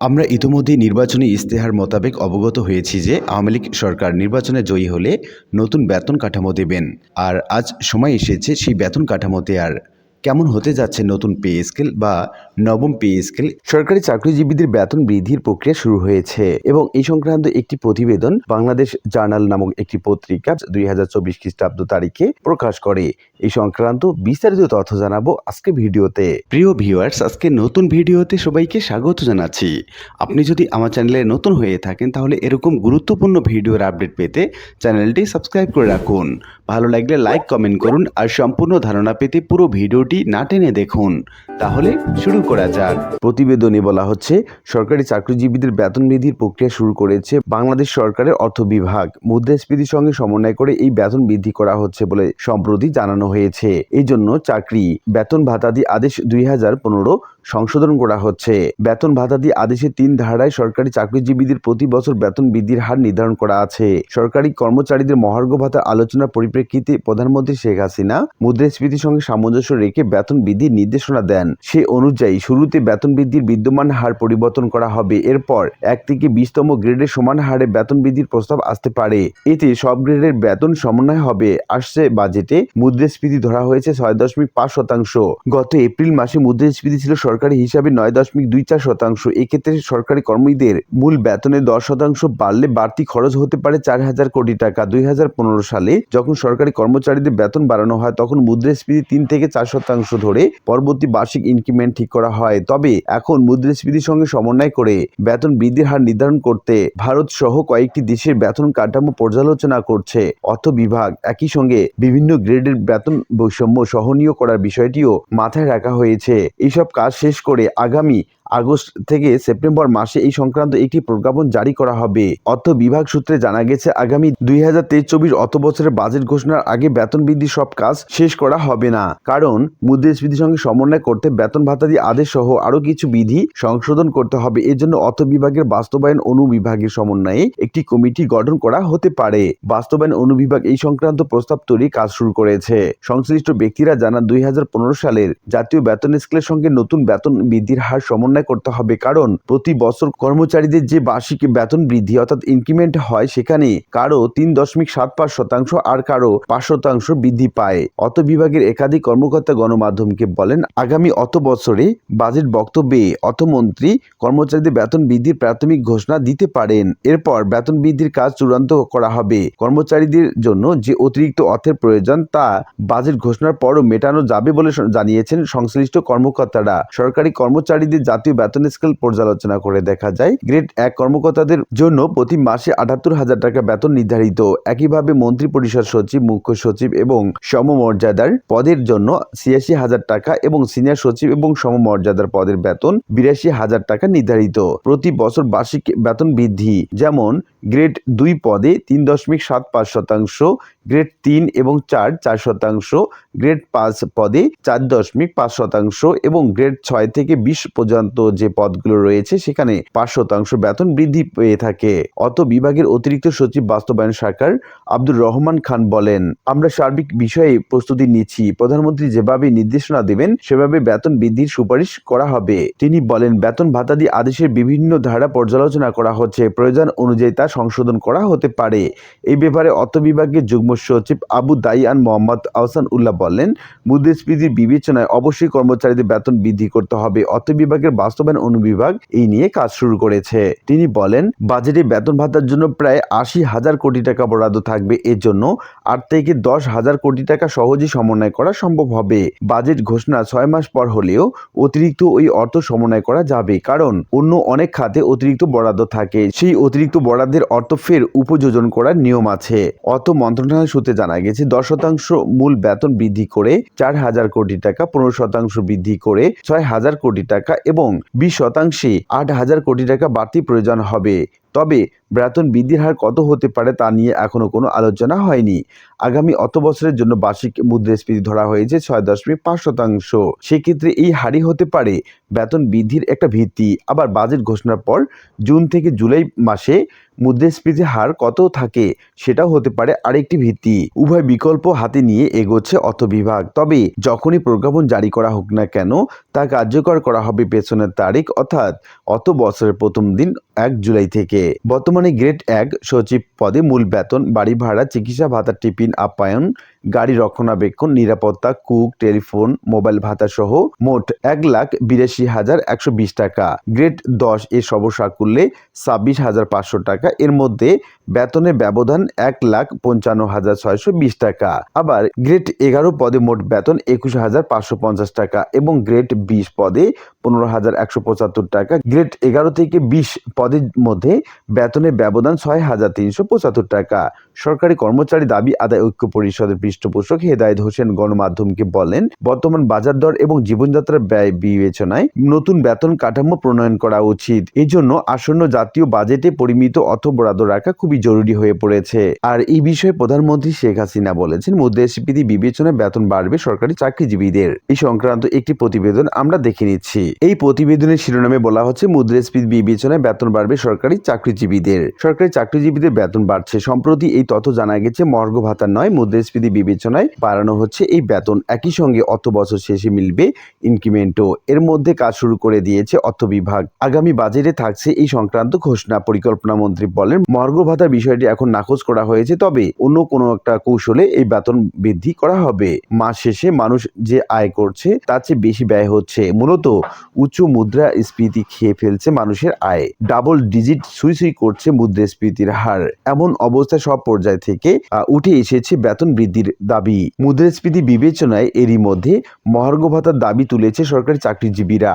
আমরা ইতিমধ্যে নির্বাচনী ইস্তেহার মোতাবেক অবগত হয়েছি যে আওয়ামী লীগ সরকার নির্বাচনে জয়ী হলে নতুন বেতন কাঠামো দেবেন। আর আজ সময় এসেছে সেই বেতন কাঠামোতে আর কেমন হতে যাচ্ছে নতুন পে স্কেল বা নবম পে স্কেল? সরকারি চাকরিজীবীদের বেতন বৃদ্ধির প্রক্রিয়া শুরু হয়েছে এবং এই সংক্রান্ত একটি প্রতিবেদন বাংলাদেশ জার্নাল নামক একটি পত্রিকা দুই হাজার চব্বিশ খ্রিস্টাব্দ তারিখে প্রকাশ করে। এই সংক্রান্ত বিস্তারিত তথ্য জানাব আজকে ভিডিওতে। প্রিয় ভিউয়ার্স আজকে নতুন ভিডিওতে সবাইকে স্বাগত জানাচ্ছি। আপনি যদি আমার চ্যানেলে নতুন হয়ে থাকেন, তাহলে এরকম গুরুত্বপূর্ণ ভিডিওর আপডেট পেতে চ্যানেলটি সাবস্ক্রাইব করে রাখুন। ভালো লাগলে লাইক, কমেন্ট করুন আর সম্পূর্ণ ধারণা পেতে পুরো ভিডিওটি না টেনে দেখুন। তাহলে শুরু করা যাক। প্রতিবেদনে বলা হচ্ছে, সরকারি চাকরিজীবীদের বেতন বৃদ্ধির প্রক্রিয়া শুরু করেছে বাংলাদেশ সরকারের অর্থ বিভাগ। মুদ্রাস্ফীতির সঙ্গে সমন্বয় করে এই বেতন বৃদ্ধি করা হচ্ছে বলে সম্প্রতি জানানো হয়েছে। এই জন্য চাকরি, বেতন ভাতাদি আদেশ দুই হাজার পনেরো সংশোধন করা হচ্ছে। বেতন ভাতাদি আদেশের তিন ধারায় সরকারি চাকরিজীবীদের প্রতি বছর বেতন বৃদ্ধির হার নির্ধারণ করা আছে। সরকারি কর্মচারীদের মহার্ঘ ভাতার আলোচনার পরিপ্রেক্ষিতে প্রধানমন্ত্রী শেখ হাসিনা মুদ্রাস্ফীতির সঙ্গে সামঞ্জস্য রেখে বেতন বৃদ্ধির নির্দেশনা দেন। সে অনুযায়ী শুরুতে বেতন বৃদ্ধির বিদ্যমান হার পরিবর্তন করা হবে। এরপর এক থেকে বিশতম গ্রেডের সমান হারে বেতন বৃদ্ধির প্রস্তাব আসতে পারে। এতে সব গ্রেডের বেতন সমন্বয় হবে। আসছে বাজেটে মুদ্রাস্ফীতি ধরা হয়েছে ছয় দশমিক পাঁচ শতাংশ। গত এপ্রিল মাসে মুদ্রাস্ফীতি ছিল সরকারি হিসাবে নয় দশমিক দুই চার শতাংশ। এক্ষেত্রে সরকারি কর্মীদের মূল বেতনের দশ শতাংশ বাড়লে বাড়তি খরচ হতে পারে চার হাজার কোটি টাকা। দুই হাজার পনেরো সালে যখন সরকারি কর্মচারীদের বেতন বাড়ানো হয়, তখন মুদ্রাস্ফীতি তিন থেকে চার শতাংশ ধরে পরবর্তী বার্ষিক ইনক্রিমেন্ট ঠিক করা হয়। তবে এখন মুদ্রাস্ফীতির সঙ্গে সমন্বয় করে বেতন বৃদ্ধির হার নির্ধারণ করতে ভারত সহ কয়েকটি দেশের বেতন কাঠামো পর্যালোচনা করছে। অর্থ বিভাগ একই সঙ্গে বিভিন্ন গ্রেডের বেতন বৈষম্য সহনীয় করার বিষয়টিও মাথায় রাখা হয়েছে। এইসব কাজ শেষ করে আগামী আগস্ট থেকে সেপ্টেম্বর মাসে এই সংক্রান্ত একটি প্রজ্ঞাপন জারি করা হবে। অর্থ বিভাগ সূত্রে জানা গেছে, আগামী দুই হাজার তেইশ চব্বিশ অর্থ বছরের বাজেট ঘোষণার আগে বেতন বৃদ্ধির সব কাজ শেষ করা হবে না। কারণ, মুদ্রাস্ফীতির সঙ্গে সমন্বয় করতে বেতন ভাতাদি আদেশ সহ আরও কিছু বিধি সংশোধন করতে হবে। এর জন্য অর্থ বিভাগের বাস্তবায়ন অনুবিভাগের সমন্বয়ে একটি কমিটি গঠন করা হতে পারে। বাস্তবায়ন অনুবিভাগ এই সংক্রান্ত প্রস্তাব তৈরি কাজ শুরু করেছে। সংশ্লিষ্ট ব্যক্তিরা জানান, দুই হাজার পনেরো সালের জাতীয় বেতন স্কেলের সঙ্গে নতুন বেতন বৃদ্ধির হার সমন্বয় করতে হবে। কারণ প্রতি বছর কর্মচারীদের যে বার্ষিক বেতন বৃদ্ধি অর্থাৎ ইনক্রিমেন্ট হয় সেখানে কারও তিন দশমিক সাত পাঁচ শতাংশ আর কারও পাঁচ শতাংশ বৃদ্ধি পায়। অত বিভাগের একাধিক কর্মকর্তা গণমাধ্যমকে বলেন, আগামী অত বছরে বাজেট বক্তব্যে অর্থমন্ত্রী কর্মচারীদের বেতন বৃদ্ধির প্রাথমিক ঘোষণা দিতে পারেন। এরপর বেতন বৃদ্ধির কাজ চূড়ান্ত করা হবে। কর্মচারীদের জন্য যে অতিরিক্ত অর্থের প্রয়োজন তা বাজেট ঘোষণার পরও মেটানো যাবে বলে জানিয়েছেন সংশ্লিষ্ট কর্মকর্তারা। সরকারি কর্মচারীদের জাতীয় বেতন স্কেল পর্যালোচনা করে দেখা যায়, গ্রেড এক কর্মকর্তাদের জন্য প্রতি মাসে আটাত্তর হাজার টাকা বেতন নির্ধারিত। একইভাবে মন্ত্রী পরিষদ সচিব, মুখ্য সচিব এবং সমমর্যাদার পদের জন্য ছিয়াশি হাজার টাকা এবং সিনিয়র সচিব এবং সমমর্যাদার পদের বেতন বিরাশি হাজার টাকা নির্ধারিত। প্রতি বছর বার্ষিক বেতন বৃদ্ধি, যেমন গ্রেড দুই পদে তিন দশমিক সাত পাঁচ শতাংশ, গ্রেড তিন এবং চার চার শতাংশ, গ্রেড পাঁচ পদে চার দশমিক পাঁচ শতাংশ এবং গ্রেড ছয় থেকে বিশ পর্যন্ত যে পদগুলো রয়েছে, সেখানে পাঁচ শতাংশ বেতন বৃদ্ধি পেয়ে থাকে। অত বিভাগের অতিরিক্ত সচিব বাস্তবায়ন সরকার আব্দুর রহমান খান বলেন, আমরা সার্বিক বিষয়ে প্রস্তুতি নিচ্ছি। প্রধানমন্ত্রী যেভাবে নির্দেশনা দেবেন, সেভাবে বেতন বৃদ্ধির সুপারিশ করা হবে। তিনি বলেন, বেতন ভাতাদি আদেশের বিভিন্ন ধারা পর্যালোচনা করা হচ্ছে। প্রয়োজন অনুযায়ী তা সংশোধন করা হতে পারে। এই ব্যাপারে অর্থ বিভাগের যুগ্ম সচিব আবু দাইয়ান মোহাম্মদ আহসান উল্লাহ বলেন মুদ্রাস্ফীতির বিবেচনায় অবশ্যই কর্মচারীদের বেতন বৃদ্ধি করতে হবে। অর্থ বিভাগের বাস্তবায়ন অনুবিভাগ এই নিয়ে কাজ শুরু করেছে। তিনি বলেন, বাজেটে বেতন ভাতার জন্য প্রায় আশি হাজার কোটি টাকা বরাদ্দ থাকবে। এর জন্য আট থেকে দশ হাজার কোটি টাকা সহজেই সমন্বয় করা সম্ভব হবে। বাজেট ঘোষণা ছয় মাস পর হলেও অতিরিক্ত ওই অর্থ সমন্বয় করা যাবে। কারণ অন্য অনেক খাতে অতিরিক্ত বরাদ্দ থাকে। সেই অতিরিক্ত বরাদ্দের অর্থ ফের উপযোজন করার নিয়ম আছে। অর্থ মন্ত্রণালয় সূত্রে জানা গেছে, দশ শতাংশ মূল বেতন বৃদ্ধি করে চার হাজার কোটি টাকা, পনেরো শতাংশ বৃদ্ধি করে ছয় হাজার কোটি টাকা এবং বিশ শতাংশে আট হাজার কোটি টাকা বাড়তি প্রয়োজন হবে। তবে বেতন বৃদ্ধির হার কত হতে পারে তা নিয়ে এখনও কোনো আলোচনা হয়নি। আগামী অত বছরের জন্য বার্ষিক মুদ্রাস্ফীতি ধরা হয়েছে ছয় দশমিক পাঁচ শতাংশ। সেক্ষেত্রে এই হারই হতে পারে বেতন বৃদ্ধির একটা ভিত্তি। আবার বাজেট ঘোষণার পর জুন থেকে জুলাই মাসে মুদ্রাস্ফীতির হার কত থাকে সেটাও হতে পারে আরেকটি ভিত্তি। উভয় বিকল্প হাতে নিয়ে এগোচ্ছে অর্থ বিভাগ। তবে যখনই প্রজ্ঞাপন জারি করা হোক না কেন, তা কার্যকর করা হবে পেছনের তারিখ অর্থাৎ অত বছরের প্রথম দিন এক জুলাই থেকে। বর্তমানে গ্রেড এক সচিব পদে মূল বেতন, বাড়ি ভাড়া, চিকিৎসা ভাতা, টিফিন, আপ্যায়ন, গাড়ি রক্ষণাবেক্ষণ, নিরাপত্তা, কুক, টেলিফোন, মোবাইল ভাতা সহ মোট এক লাখ বিরাশি হাজার একশো বিশ টাকা। গ্রেড দশ এর সর্বসাকুল্যে ছাব্বিশ হাজার পাঁচশো টাকা। এর মধ্যে বেতনের ব্যবধান এক লাখ পঞ্চান্ন হাজার ছয়শো বিশ টাকা। আবার গ্রেড এগারো পদে মোট বেতন একুশ হাজার পাঁচশো পঞ্চাশ টাকা এবং গ্রেড বিশ পদে পনেরো হাজার একশো পঁচাত্তর টাকা। গ্রেড এগারো থেকে বিশ পদের মধ্যে বেতনের ব্যবধান ছয় হাজার তিনশো পঁচাত্তর টাকা। সরকারি কর্মচারী দাবি আদায় ঐক্য পরিষদের পৃষ্ঠপোষক হেদায়ত হোসেন গণমাধ্যমকে বলেন, বর্তমান বাজার দর এবং জীবনযাত্রার ব্যয় বিবেচনায় নতুন বেতন কাঠামো প্রণয়ন করা উচিত। এই জন্য আসন্ন জাতীয় বাজেটে পরিমিত অর্থ বরাদ্দ রাখা খুবই জরুরি হয়ে পড়েছে। আর এই বিষয়ে প্রধানমন্ত্রী শেখ হাসিনা বলেছেন মুদ্রাস্ফীতি বিবেচনায় বেতন বাড়বে সরকারি চাকরিজীবীদের। এই সংক্রান্ত একটি প্রতিবেদন আমরা দেখে নিচ্ছি। এই প্রতিবেদনের শিরোনামে বলা হচ্ছে মুদ্রাস্ফীতি বিবেচনায় বেতন বাড়বে সরকারি চাকরিজীবীদের, সরকারি চাকরিজীবীদের বেতন বাড়ছে। সম্প্রতি এই তথ্য জানা গেছে, মর্গ ভাতা নয়, মুদ্রাস্ফীতি বিবেচনায় বাড়ানো হচ্ছে এই বেতন। একই সঙ্গে অর্থ বছর শেষে মিলবে ইনক্রিমেন্টও। এর মধ্যে কাজ শুরু করে দিয়েছে অর্থ বিভাগ। আগামী বাজেটে থাকছে এই সংক্রান্ত ঘোষণা, পরিকল্পনা মন্ত্রী বলেন। মর্গ ভাতার বিষয়টি এখন নাকচ করা হয়েছে, তবে অন্য কোনো একটা কৌশলে এই বেতন বৃদ্ধি করা হবে। মাস শেষে মানুষ যে আয় করছে, তার চেয়ে বেশি ব্যয় হচ্ছে। মূলত উচ্চ মুদ্রা স্ফীতি খেয়ে ফেলছে মানুষের আয়। ডাবল ডিজিট সুই সুই করছে মুদ্রাস্ফীতির হার। এমন অবস্থায় সব পর্যায় থেকে উঠে এসেছে বেতন বৃদ্ধির দাবি। মুদ্রাস্ফীতি বিবেচনায় এরই মধ্যে মহার্ঘ ভাতার দাবি তুলেছে সরকারি চাকরিজীবীরা।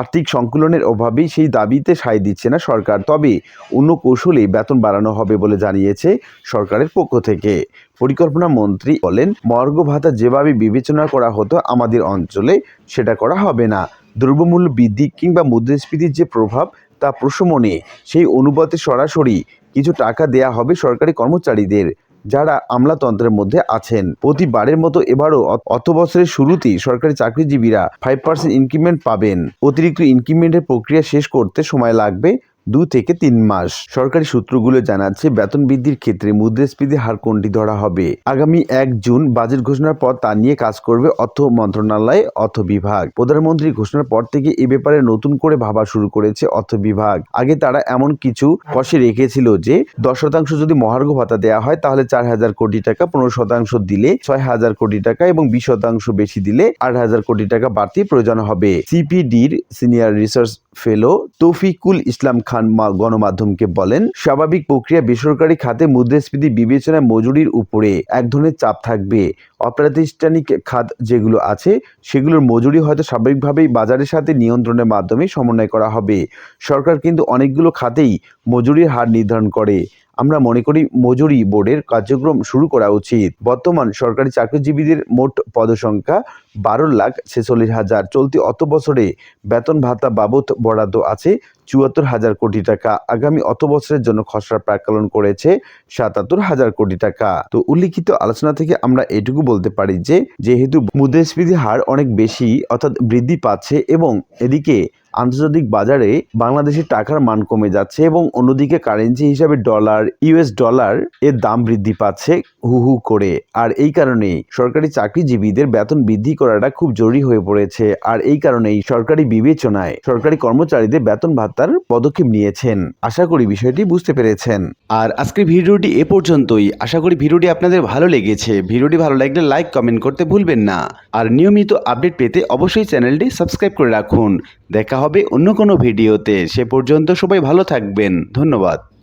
আর্থিক সংকুলনের অভাবেই সেই দাবিতে সায় দিচ্ছে না সরকার। তবে অন্য কৌশলে বেতন বাড়ানো হবে বলে জানিয়েছে সরকারের পক্ষ থেকে। পরিকল্পনা মন্ত্রী বলেন মর্গ ভাতা যেভাবে বিবেচনা করা হতো আমাদের অঞ্চলে, সেটা করা হবে না। দ্রব্যমূল্য বৃদ্ধি কিংবা মুদ্রাস্ফীতির যে প্রভাব তা প্রশমনে সেই অনুপাতে সরাসরি কিছু টাকা দেয়া হবে সরকারি কর্মচারীদের যারা আমলাতন্ত্রের মধ্যে আছেন। প্রতিবারের মতো এবারও অর্থ বছরের শুরুতেই সরকারি চাকরিজীবীরা ফাইভ পার্সেন্ট ইনক্রিমেন্ট পাবেন। অতিরিক্ত ইনক্রিমেন্টের প্রক্রিয়া শেষ করতে সময় লাগবে। দু থেকে তিন মাস। সরকারি সূত্রগুলো জানাচ্ছে, বেতন বৃদ্ধির ক্ষেত্রে মুদ্রাস্ফীতির হার কোনটি ধরা হবে? আগামী এক জুন বাজেট ঘোষণার পর তা নিয়ে কাজ করবে অর্থ মন্ত্রণালয়, অর্থ বিভাগ। প্রধানমন্ত্রী ঘোষণার পর থেকে এ ব্যাপারে নতুন করে ভাবা শুরু করেছে অর্থ বিভাগ। আগে তারা এমন কিছু কষে রেখেছিল যে, দশ শতাংশ যদি মহার্ঘ ভাতা দেওয়া হয়, তাহলে চার হাজার কোটি টাকা, পনেরো শতাংশ দিলে ছয় হাজার কোটি টাকা এবং বিশ শতাংশ বেশি দিলে আট হাজার কোটি টাকা বাড়তি প্রয়োজন হবে। সিপিডির senior research fellow Towfiqul Islam Khan মা- গণমাধ্যমকে বলেন, স্বাভাবিক প্রক্রিয়া বেসরকারি খাতে মুদ্রাস্ফীতি বিবেচনায় মজুরির উপরে এক ধরনের চাপ থাকবে। অপ্রাতিষ্ঠানিক খাত যেগুলো আছে, সেগুলোর মজুরি হয়তো স্বাভাবিকভাবেই বাজারের সাথে নিয়ন্ত্রণের মাধ্যমে সমন্বয় করা হবে। সরকার কিন্তু অনেকগুলো খাতেই মজুরির হার নির্ধারণ করে। আমরা মনে করি মজুরি বোর্ডের কার্যক্রম শুরু করা উচিত। বর্তমান সরকারি চাকরিজীবীদের মোট পদসংখ্যা বারো লাখ ছেচল্লিশ হাজার। চলতি অত বছরে বেতন ভাতা বাবদ বরাদ্দ আছে চুয়াত্তর হাজার কোটি টাকা। আগামী অত বছরের জন্য খসড়া প্রাকলন করেছে সাতাত্তর হাজার কোটি টাকা। তো উল্লিখিত আলোচনা থেকে আমরা এটুকু বলতে পারি যে, যেহেতু মুদ্রাস্ফীতির হার অনেক বেশি, অর্থাৎ বৃদ্ধি পাচ্ছে এবং এদিকে আন্তর্জাতিক বাজারে বাংলাদেশের টাকার মান কমে যাচ্ছে এবং অন্যদিকে কারেন্সি হিসাবে ডলার, ইউএস ডলার এর দাম বৃদ্ধি পাচ্ছে হু হু করে। আর এই কারণেই সরকারি চাকরিজীবীদের বেতন বৃদ্ধি করাটা খুব জরুরি হয়ে পড়েছে। আর এই কারণেই সরকারি বিবেচনায় সরকারি কর্মচারীদের বেতন ভাতার পদক্ষেপ নিয়েছেন। আশা করি বিষয়টি বুঝতে পেরেছেন। আর আজকের ভিডিওটি এ পর্যন্তই। আশা করি ভিডিওটি আপনাদের ভালো লেগেছে। ভিডিওটি ভালো লাগলে লাইক, কমেন্ট করতে ভুলবেন না। আর নিয়মিত আপডেট পেতে অবশ্যই চ্যানেলটি সাবস্ক্রাইব করে রাখুন। দেখা হবে অন্য কোনো ভিডিওতে। সে পর্যন্ত সবাই ভালো থাকবেন। ধন্যবাদ।